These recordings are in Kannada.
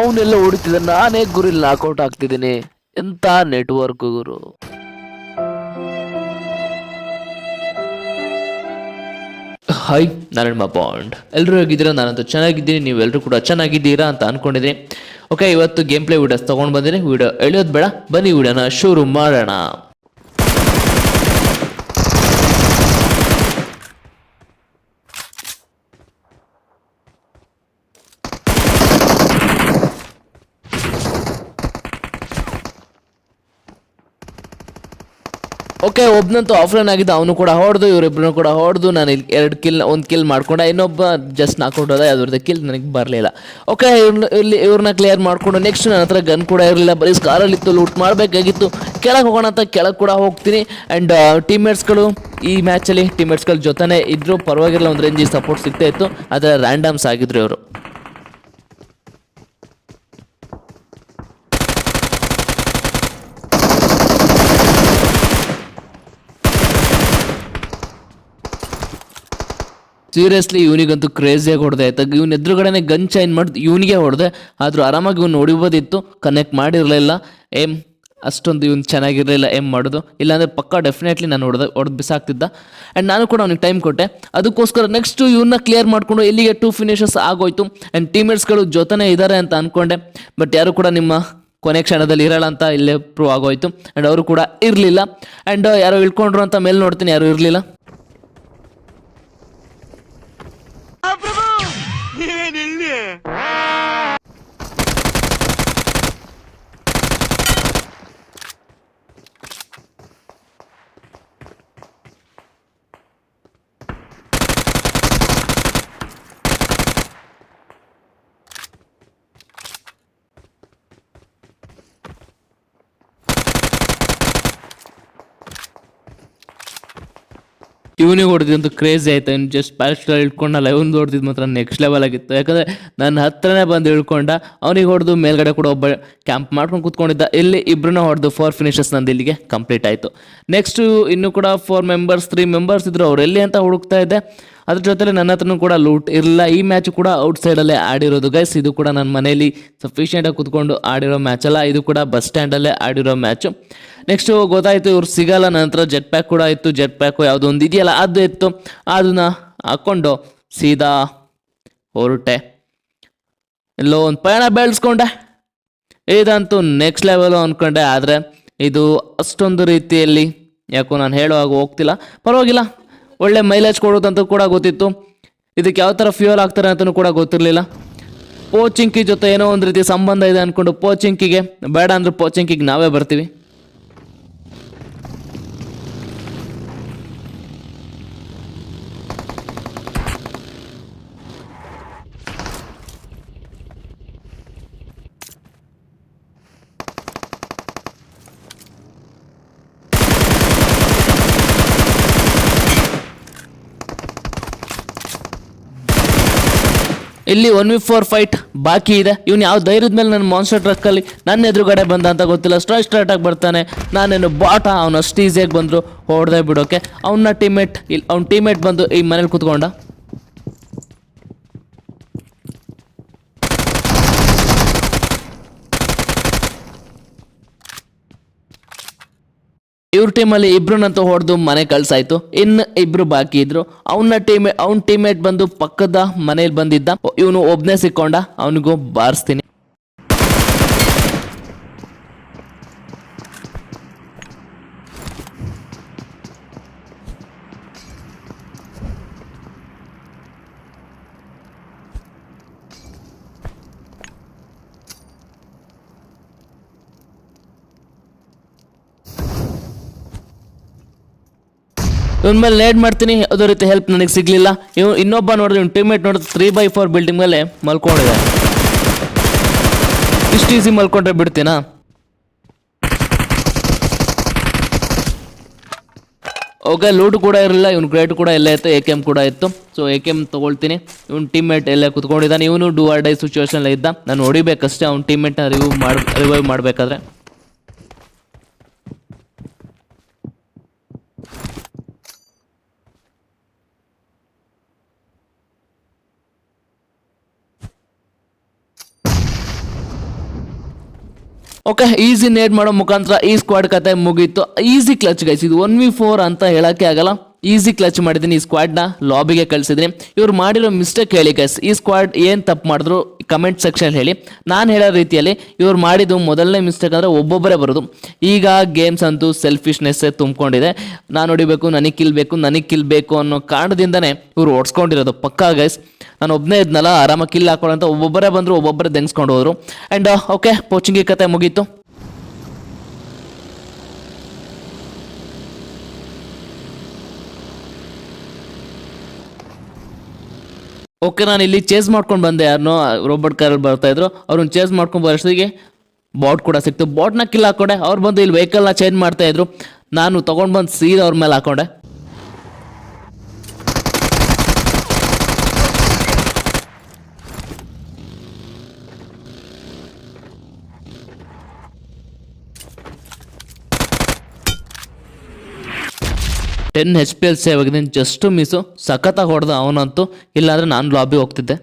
ಅವನೆಲ್ಲ ಹೊಡಿತಿದ್ದ ನಾನೇ ಗುರಿ ಲಾಕ್ಔಟ್ ಆಗ್ತಿದ್ದೀನಿ ಎಂತ ನೆಟ್ವರ್ಕ್ ಗುರು. ಹಾಯ್ ನಾನು ನಿಮ್ಮ ಬಾಂಡ್ ಎಲ್ಲರೂ ಹೇಗಿದ್ದೀರಾ? ನಾನಂತೂ ಚೆನ್ನಾಗಿದ್ದೀನಿ ನೀವೆಲ್ಲರೂ ಕೂಡ ಚೆನ್ನಾಗಿದ್ದೀರಾ ಅಂತ ಅಂದ್ಕೊಂಡಿದ್ದೀನಿ ಓಕೆ ಇವತ್ತು ಗೇಮ್ ಪ್ಲೇ ವೀಡಿಯೋಸ್ ತೊಗೊಂಡು ಬಂದಿದ್ದೀನಿ ವಿಡಿಯೋ ಎಳೆಯೋದು ಬೇಡ, ಬನ್ನಿ ವೀಡಿಯೋನ ಶುರು ಮಾಡೋಣ. ಓಕೆ ಒಬ್ನಂತೂ ಆಫ್ಲೈನ್ ಆಗಿದ್ದ, ಅವನು ಕೂಡ ಹೊಡೆದು ಇವರಿಬ್ಬರನ್ನು ಕೂಡ ಹೊಡೆದು, ನಾನು ಇಲ್ಲಿ ಎರಡು ಕಿಲ್ ಒಂದು ಕಿಲ್ ಮಾಡ್ಕೊಂಡೆ, ಇನ್ನೊಬ್ಬ ಜಸ್ಟ್ ನಾಕೌಟ್ ಹೋದ ಅದ್ರದ್ದು ಕಿಲ್ ನನಗೆ ಬರಲಿಲ್ಲ. ಓಕೆ ಇವ್ರನ್ನ ಇಲ್ಲಿ ಇವ್ರನ್ನ ಕ್ಲಿಯರ್ ಮಾಡಿಕೊಂಡು ನೆಕ್ಸ್ಟ್ ನನ್ನ ಹತ್ರ ಗನ್ ಕೂಡ ಇರಲಿಲ್ಲ, ಬರೀ ಸ್ಕಾರಲ್ಲಿತ್ತು ಲೂಟ್ ಮಾಡಬೇಕಾಗಿತ್ತು. ಕೆಳಗೆ ಹೋಗೋಣ ಅಂತ ಕೆಳಗೆ ಕೂಡ ಹೋಗ್ತೀನಿ. ಆ್ಯಂಡ್ ಟೀಮ್ಮೇಟ್ಸ್ಗಳು ಈ ಮ್ಯಾಚಲ್ಲಿ ಟೀಮ್ಮೇಟ್ಸ್ಗಳ ಜೊತೆನೇ ಇದ್ದರೂ ಪರವಾಗಿಲ್ಲ, ಒಂದು ರೇಂಜಿಗೆ ಸಪೋರ್ಟ್ ಸಿಗ್ತಾ ಇತ್ತು. ಆದರೆ ರ್ಯಾಂಡಮ್ಸ್ ಆಗಿದ್ರು ಇವರು. ಸೀರಿಯಸ್ಲಿ ಇವನಿಗಂತೂ ಕ್ರೇಜಿಯಾಗಿ ಹೊಡೆದೆ. ಆಯ್ತಾ? ಇವ್ನ ಎದುರುಗಡೆನೆ ಗನ್ ಚೈನ್ ಮಾಡಿ ಇವನಿಗೆ ಹೊಡೆದೆ. ಆದರೂ ಆರಾಮಾಗಿ ಇವ್ನು ಹೊಡಿಬೋದಿತ್ತು ಕನೆಕ್ಟ್ ಮಾಡಿರಲಿಲ್ಲ. ಏಮ್, ಅಷ್ಟೊಂದು ಇವ್ನು ಚೆನ್ನಾಗಿರಲಿಲ್ಲ. ಏಮ್ ಮಾಡೋದು. ಇಲ್ಲಾಂದರೆ ಪಕ್ಕ ಡೆಫಿನೆಟ್ಲಿ ನಾನು ಹೊಡೆದ, ಹೊಡೆದು ಬಿಸಾಕ್ತಿದ್ದ. ಆ್ಯಂಡ್ ನಾನು ಕೂಡ ಅವ್ನಿಗೆ ಟೈಮ್ ಕೊಟ್ಟೆ. ಅದಕ್ಕೋಸ್ಕರ ನೆಕ್ಸ್ಟು ಇವನ್ನ ಕ್ಲಿಯರ್ ಮಾಡಿಕೊಂಡು ಇಲ್ಲಿಗೆ ಟೂ ಫಿನಿಷರ್ಸ್ ಆಗೋಯ್ತು. ಆ್ಯಂಡ್ ಟೀಮೇಟ್ಸ್ಗಳು ಜೊತೆನೇ ಇದ್ದಾರೆ ಅಂತ ಅಂದ್ಕೊಂಡೆ ಬಟ್ ಯಾರು ಕೂಡ ನಿಮ್ಮ ಕೊನೆ ಕ್ಷಣದಲ್ಲಿ ಇರಲ್ಲ ಅಂತ ಇಲ್ಲೇ ಪ್ರೂವ್ ಆಗೋಯ್ತು. ಆ್ಯಂಡ್ ಅವರು ಕೂಡ ಇರಲಿಲ್ಲ. ಆ್ಯಂಡ್ ಯಾರೋ ಇಳ್ಕೊಂಡ್ರು ಅಂತ ಮೇಲೆ ನೋಡ್ತೀನಿ. ಯಾರು ಇರಲಿಲ್ಲ. ప్రభు! ಇವನಿಗೆ ಹೊಡೆದಿದ್ದು ಕ್ರೇಜಿ ಆಯ್ತು. ಇನ್ನು ಜಸ್ಟ್ ಪ್ಯಾಲೆಸ್ಟಲ್ಲಿ ಇಟ್ಕೊಂಡಲ್ಲ ಲೈವ್ನ್ ಹೊಡೆದಿದ್ದು ಮಾತ್ರ ನೆಕ್ಸ್ಟ್ ಲೆವೆಲ್ ಆಗಿತ್ತು. ಯಾಕಂದರೆ ನನ್ನ ಹತ್ರನೇ ಬಂದು ಇಳ್ಕೊಂಡ, ಅವನಿಗೆ ಹೊಡೆದು ಮೇಲ್ಗಡೆ ಕೂಡ ಒಬ್ಬ ಕ್ಯಾಂಪ್ ಮಾಡ್ಕೊಂಡು ಕೂತ್ಕೊಂಡಿದ್ದ. ಇಲ್ಲಿ ಇಬ್ಬರನ್ನ ಹೊಡೆದು ಫೋರ್ ಫಿನಿಷಸ್ ನಂದು ಇಲ್ಲಿಗೆ ಕಂಪ್ಲೀಟ್ ಆಯಿತು. ನೆಕ್ಸ್ಟು ಇನ್ನು ಕೂಡ ಫೋರ್ ಮೆಂಬರ್ಸ್ ತ್ರೀ ಮೆಂಬರ್ಸ್ ಇದ್ದರು ಅವ್ರು ಎಲ್ಲಿ ಅಂತ ಹುಡುಕ್ತಾ ಇದ್ದೆ? ಅದ್ರ ಜೊತೆಲಿ ನನ್ನ ಹತ್ರನೂ ಕೂಡ ಲೂಟ್ ಇರಲಿಲ್ಲ. ಈ ಮ್ಯಾಚ್ ಕೂಡ ಔಟ್ ಸೈಡಲ್ಲೇ ಆಡಿರೋದು. ಗೈಸ್ ಇದು ಕೂಡ ನನ್ನ ಮನೇಲಿ ಸಫಿಷಿಯೆಂಟಾಗಿ ಕೂತ್ಕೊಂಡು ಆಡಿರೋ ಮ್ಯಾಚ್ ಅಲ್ಲ. ಇದು ಕೂಡ ಬಸ್ ಸ್ಟ್ಯಾಂಡಲ್ಲೇ ಆಡಿರೋ ಮ್ಯಾಚು ನೆಕ್ಸ್ಟು ಗೊತ್ತಾಯಿತು, ಇವ್ರು ಸಿಗಲ್ಲ. ನಂತರ ಜೆಟ್ ಪ್ಯಾಕ್ ಕೂಡ ಇತ್ತು. ಜೆಟ್ ಪ್ಯಾಕು ಯಾವುದೋ ಒಂದು ಇದೆಯಲ್ಲ, ಅದು ಇತ್ತು. ಅದನ್ನು ಹಾಕ್ಕೊಂಡು ಸೀದಾ ಹೊರಟೆ. ಎಲ್ಲೋ ಒಂದು ಪಯಣ ಬೆಳೆಸ್ಕೊಂಡೆ. ಇದಂತೂ ನೆಕ್ಸ್ಟ್ ಲೆವೆಲು ಅಂದ್ಕೊಂಡೆ ಆದರೆ ಇದು ಅಷ್ಟೊಂದು ರೀತಿಯಲ್ಲಿ ಯಾಕೋ ನಾನು ಹೇಳುವಾಗ ಹೋಗ್ತಿಲ್ಲ. ಪರವಾಗಿಲ್ಲ. ಒಳ್ಳೆ ಮೈಲೇಜ್ ಕೊಡೋದಂತ ಕೂಡ ಗೊತ್ತಿತ್ತು. ಇದಕ್ಕೆ ಯಾವ ಥರ ಫ್ಯೂಯಲ್ ಆಗ್ತಾರೆ ಅಂತಲೂ ಕೂಡ ಗೊತ್ತಿರಲಿಲ್ಲ. ಪೋಚಿಂಕಿ ಜೊತೆ ಏನೋ ಒಂದು ರೀತಿ ಸಂಬಂಧ ಇದೆ ಅಂದ್ಕೊಂಡು ಪೋಚಿಂಕಿಗೆ ಬೇಡ ಅಂದರೆ ಪೋಚಿಂಕಿಗೆ ನಾವೇ ಬರ್ತೀವಿ. ಇಲ್ಲಿ ಒನ್ ವಿ ಫೋರ್ ಫೈಟ್ ಬಾಕಿ ಇದೆ. ಇವ್ನು ಯಾವ ಧೈರ್ಯದ ಮೇಲೆ ನನ್ನ ಮಾನ್ಸ್ಟರ್ ಟ್ರಕ್ಕಲ್ಲಿ ನನ್ನ ಎದುರುಗಡೆ ಬಂದ ಅಂತ ಗೊತ್ತಿಲ್ಲ. ಸ್ಟ್ರೈಟ್ ಆಗಿ ಬರ್ತಾನೆ. ನಾನೇನು ಬಾಟ ಅವನು ಅಷ್ಟು ಈಸಿಯಾಗಿ ಬಂದರು. ಹೊಡೆದೇ ಬಿಡೋಕೆ ಅವನ ಟೀಮೇಟ್ ಇಲ್ಲಿ ಅವ್ನ ಟೀಮೇಟ್ ಬಂದು ಈ ಮನೇಲಿ ಕೂತ್ಕೊಂಡ? ಇವ್ರ ಟೀಮಲ್ಲಿ ಇಬ್ರನ್ನಂತೂ ಹೊಡೆದು ಮನೆ ಕಳ್ಸಾಯ್ತು. ಇನ್ನು ಇಬ್ರು ಬಾಕಿ ಇದ್ರು. ಅವನ ಟೀಮ್ ಅವ್ನ ಟೀಮೇಟ್ ಬಂದು ಪಕ್ಕದ ಮನೇಲಿ ಬಂದಿದ್ದ. ಇವನು ಒಬ್ನೇ ಸಿಕ್ಕೊಂಡ. ಅವನಿಗೂ ಬಾರಿಸ್ತೀನಿ. ಇವನ್ ಮೇಲೆ ಲೇಡ್ ಮಾಡ್ತೀನಿ ಯಾವುದೇ ರೀತಿ ಹೆಲ್ಪ್ ನನಗೆ ಸಿಗ್ಲಿಲ್ಲ. ಇವ್ ಇನ್ನೊಬ್ಬ ನೋಡಿದ್ರೆ ಇವ್ನ ಟೀಮೇಟ್ ನೋಡಿದ್ರೆ ತ್ರೀ ಬೈ ಫೋರ್ ಬಿಲ್ಡಿಂಗ್ ಮೇಲೆ ಮಲ್ಕೊಂಡಿದೆ. ಇಷ್ಟು ಈಸಿ ಮಲ್ಕೊಂಡ್ರೆ ಬಿಡ್ತೀನಾ? ಓಕೆ ಲೂಟ್ ಕೂಡ ಇರಲಿಲ್ಲ, ಇವ್ನು ಗ್ರೇಟ್ ಕೂಡ ಎಲ್ಲ ಇತ್ತು ಎ ಕೆ ಎಂ ಕೂಡ ಇತ್ತು. ಸೊ ಎ ಕೆ ಎಂ ತೊಗೊಳ್ತೀನಿ. ಇವ್ನ ಟೀಮ್ಮೇಟ್ ಎಲ್ಲ ಕುತ್ಕೊಂಡಿದ್ದಾನೆ, ಇವನು ಡೂ ಆರ್ ಡೈ ಸಿಚುವೇಶನ್ ಇದ್ದ. ನಾನು ಹೊಡಿಬೇಕಷ್ಟೇ, ಅವ್ನ ಟೀಮ್ಮೇಟ್ನ ರಿವ್ಯೂ ಮಾಡಿ ರಿವೈವ್ ಮಾಡಬೇಕಾದ್ರೆ. ಓಕೆ ಈಸಿ ನೇಡ್ ಮಾಡೋ ಮುಖಾಂತರ ಈ ಸ್ಕ್ವಾಡ್ ಕತೆ ಮುಗೀತು. ಈಸಿ ಕ್ಲಚ್ ಗೈಸ್ ಇದು ಒನ್ ವಿ ಫೋರ್ ಅಂತ ಹೇಳೋಕ್ಕೆ ಆಗಲ್ಲ. ಈಸಿ ಕ್ಲಚ್ ಮಾಡಿದ್ದೀನಿ ಈ ಸ್ಕ್ವಾಡ್ನ ಲಾಬಿಗೆ ಕಳಿಸಿದ್ದೀನಿ. ಇವ್ರು ಮಾಡಿರೋ ಮಿಸ್ಟೇಕ್ ಹೇಳಿ ಗೈಸ್ ಈ ಸ್ಕ್ವಾಡ್ ಏನು ತಪ್ಪು ಮಾಡಿದ್ರು ಕಮೆಂಟ್ ಸೆಕ್ಷನ್ ಹೇಳಿ. ನಾನು ಹೇಳೋ ರೀತಿಯಲ್ಲಿ ಇವ್ರು ಮಾಡಿದ್ದು ಮೊದಲನೇ ಮಿಸ್ಟೇಕ್ ಅಂದರೆ ಒಬ್ಬೊಬ್ಬರೇ ಬರೋದು. ಈಗ ಗೇಮ್ಸ್ ಅಂತೂ ಸೆಲ್ಫಿಶ್ನೆಸ್ಸೇ ತುಂಬಿಕೊಂಡಿದೆ. ನಾನು ಹೊಡಿಬೇಕು, ನನಗೆ ಕಿಲ್ಬೇಕು ನನಗೆ ಕಿಲ್ಬೇಕು ಅನ್ನೋ ಕಾರಣದಿಂದನೇ ಇವ್ರು ಓಡಿಸ್ಕೊಂಡಿರೋದು. ಪಕ್ಕಾ ಗೈಸ್ ನಾನು ಒಬ್ಬನೇ ಇದ್ನಲ್ಲ, ಆರಾಮಾಗಿ ಕಿಲ್ ಹಾಕೊಳ್ಳೋ ಒಬ್ಬೊಬ್ಬರೇ ಬಂದರು, ಒಬ್ಬೊಬ್ಬರೇ ದೆಂಗ್ಸ್ಕೊಂಡು ಹೋದರು. ಆ್ಯಂಡ್ ಓಕೆ ಪೋಚಿಂಗಿ ಕತೆ ಮುಗೀತು. ಓಕೆ, ನಾನು ಇಲ್ಲಿ ಚೇಸ್ ಮಾಡ್ಕೊಂಡು ಬಂದೆ. ಯಾರನ್ನೋ ರೋಬೋಟ್ ಕಾರಲ್ಲಿ ಬರ್ತಾ ಇದ್ರು. ಅವ್ರನ್ನ ಚೇಸ್ ಮಾಡ್ಕೊಂಡು ಬರೋಷ್ಟಿಗೆ ಬಾಟ್ ಕೂಡ ಸಿಕ್ತು. ಬಾಟ್ನ ಕಿಲ್ ಹಾಕೊಂಡೆ. ಅವ್ರು ಬಂದು ಇಲ್ಲಿ ವೆಹಿಕಲ್ನ ಚೇಂಜ್ ಮಾಡ್ತಾ ಇದ್ರು. ನಾನು ತೊಗೊಂಡು ಬಂದು ಸೀದಾ ಅವ್ರ ಮೇಲೆ ಹಾಕೊಂಡೆ. Ten H P L save ಆಗಿದ್ದೀನಿ ಜಸ್ಟ್ ಮಿಸ್ಸು ಸಖತ್ತಾಗಿ ಹೊಡೆದ ಅವನಂತೂ. ಇಲ್ಲಾಂದ್ರೆ ನಾನು ಲಾಬಿ ಹೋಗ್ತಿದ್ದೆ.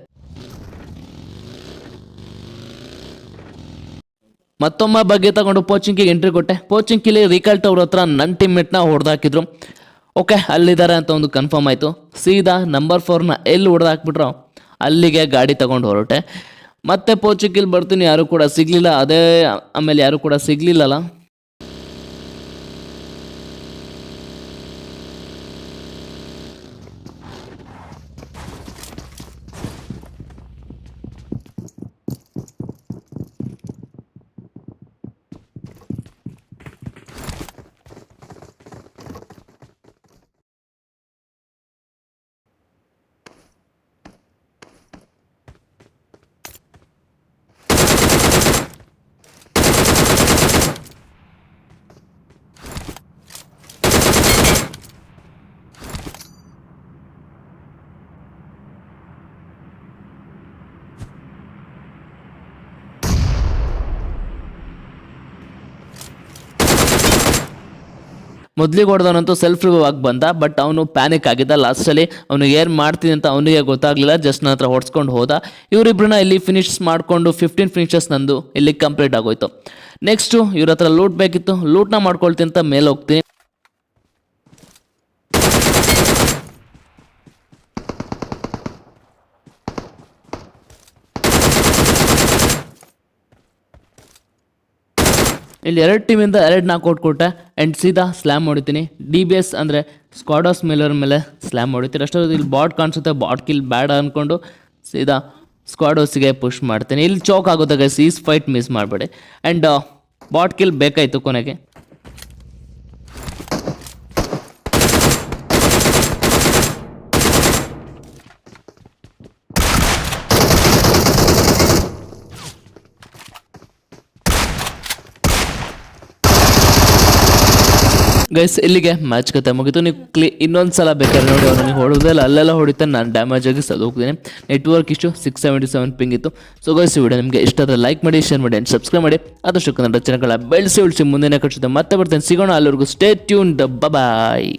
ಮತ್ತೊಮ್ಮೆ ಬಗ್ಗೆ ತಗೊಂಡು ಪೋಚಿಂಕಿಗೆ ಎಂಟ್ರಿ ಕೊಟ್ಟೆ. ಪೋಚಿಂಕಿಲಿ ರಿಕಲ್ಟ್ ಅವ್ರ ಹತ್ರ ನನ್ನ ಟೀಮ್ಮೇಟ್ನ ಹೊಡೆದಾಕಿದ್ರು. ಓಕೆ, ಅಲ್ಲಿದ್ದಾರೆ ಅಂತ ಒಂದು ಕನ್ಫರ್ಮ್ ಆಯಿತು. ಸೀದಾ ನಂಬರ್ ಫೋರ್ನ ಎಲ್ಲಿ ಹೊಡೆದಾಕ್ಬಿಟ್ರು ಅಲ್ಲಿಗೆ ಗಾಡಿ ತಗೊಂಡು ಹೊರಟೆ. ಮತ್ತೆ ಪೋಚಿಂಕಿಲ್ ಬರ್ತೀನಿ, ಯಾರು ಕೂಡ ಸಿಗಲಿಲ್ಲ. ಅದೇ, ಆಮೇಲೆ ಯಾರು ಕೂಡ ಸಿಗಲಿಲ್ಲಲ್ಲ. ಮೊದಲಿಗೆ ಹೊಡೆದವನಂತೂ ಸೆಲ್ಫ್ ಆಗಿ ಬಂದ ಬಟ್ ಅವನು ಪ್ಯಾನಿಕ್ ಆಗಿದ್ದ. ಲಾಸ್ಟಲ್ಲಿ ಅವನು ಏನು ಮಾಡ್ತೀನಿ ಅಂತ ಅವನಿಗೆ ಗೊತ್ತಾಗಲಿಲ್ಲ ಜಸ್ಟ್ ನನ್ನ ಹತ್ರ ಹೊಡ್ಸ್ಕೊಂಡು ಹೋದ. ಇವರಿಬ್ಬರನ್ನ ಇಲ್ಲಿ ಫಿನಿಶ್ ಮಾಡಿಕೊಂಡು ಫಿಫ್ಟೀನ್ ಫಿನಿಷಸ್ ನಂದು ಇಲ್ಲಿ ಕಂಪ್ಲೀಟ್ ಆಗೋಯ್ತು. ನೆಕ್ಸ್ಟು ಇವ್ರ ಹತ್ರ ಲೂಟ್ ಬೇಕಿತ್ತು ಲೂಟ್ನ ಮಾಡ್ಕೊಳ್ತೀನಿ ಅಂತ ಮೇಲೆ ಹೋಗ್ತೀನಿ. ಇಲ್ಲಿ ಎರಡು ಟೀಮಿಂದ ಎರಡು ನಾಕೌಟ್ ಕೊಟ್ಟೆ ಆ್ಯಂಡ್ ಸೀದಾ ಸ್ಲ್ಯಾಮ್ ಹೊಡಿತೀನಿ. ಡಿ ಬಿ ಎಸ್ ಅಂದರೆ ಸ್ಕ್ವಾಡೋಸ್ ಮೇಲರ್ ಮೇಲೆ ಸ್ಲ್ಯಾಮ್ ಹೊಡಿತೀನಿ. ಅಷ್ಟೊಂದು ಇಲ್ಲಿ ಬಾಟ್ ಕಾಣಿಸುತ್ತೆ ಬಾಟ್ ಕಿಲ್ ಬ್ಯಾಡ ಅಂದ್ಕೊಂಡು ಸೀದಾ ಸ್ಕ್ವಾಡೋಸ್ಗೆ ಪುಷ್ ಮಾಡ್ತೀನಿ. ಇಲ್ಲಿ ಚೌಕ್ ಆಗುತ್ತೆ ಗೈಸ್ ಈಸ್ ಫೈಟ್ ಮಿಸ್ ಮಾಡಬೇಡಿ. ಆ್ಯಂಡ್ ಬಾಟ್ ಕಿಲ್ ಬೇಕಾಯಿತು ಕೊನೆಗೆ. ಗೈಸ್ ಇಲ್ಲಿಗೆ ಮ್ಯಾಚ್ ಕತೆ ಮುಗಿತು. ನೀವು ಕ್ಲಿ ಇನ್ನೊಂದು ಸಲ ಬೇಕಾದ್ರೆ ನೋಡಿ ಅವ್ರು ನನಗೆ ಹೊಡೋದಲ್ಲ, ಅಲ್ಲೆಲ್ಲ ಹೊಡಿತಾ ನಾನು ಡ್ಯಾಮೇಜ್ ಆಗಿ ಸದು ಹೋಗ್ತೀನಿ ನೆಟ್ವರ್ಕ್ ಇಷ್ಟು ಸಿಕ್ಸ್ ಸೆವೆಂಟಿ ಸೆವೆನ್ ಪಿಂಗ್ ಇತ್ತು ಸೊ ಗೈಸ್ ವಿಡಿಯೋ ನಿಮಗೆ ಇಷ್ಟ ಆದರೆ ಲೈಕ್ ಮಾಡಿ ಶೇರ್ ಮಾಡಿ ಆ್ಯಂಡ್ ಸಬ್ಸ್ಕ್ರೈಬ್ ಮಾಡಿ. ಆದಷ್ಟು ಕನ್ನಡ ಚಾನಲ್ಗಳ ಬೆಳೆಸಿ ಉಳಿಸಿ ಮುಂದಿನ ಕಳಿಸಿದ ಮತ್ತೆ ಬರ್ತೇನೆ. ಸಿಗೋಣ ಅಲ್ಲಿವರೆಗೂ. ಸ್ಟೇ ಟ್ಯೂನ್ ಬಾಯ್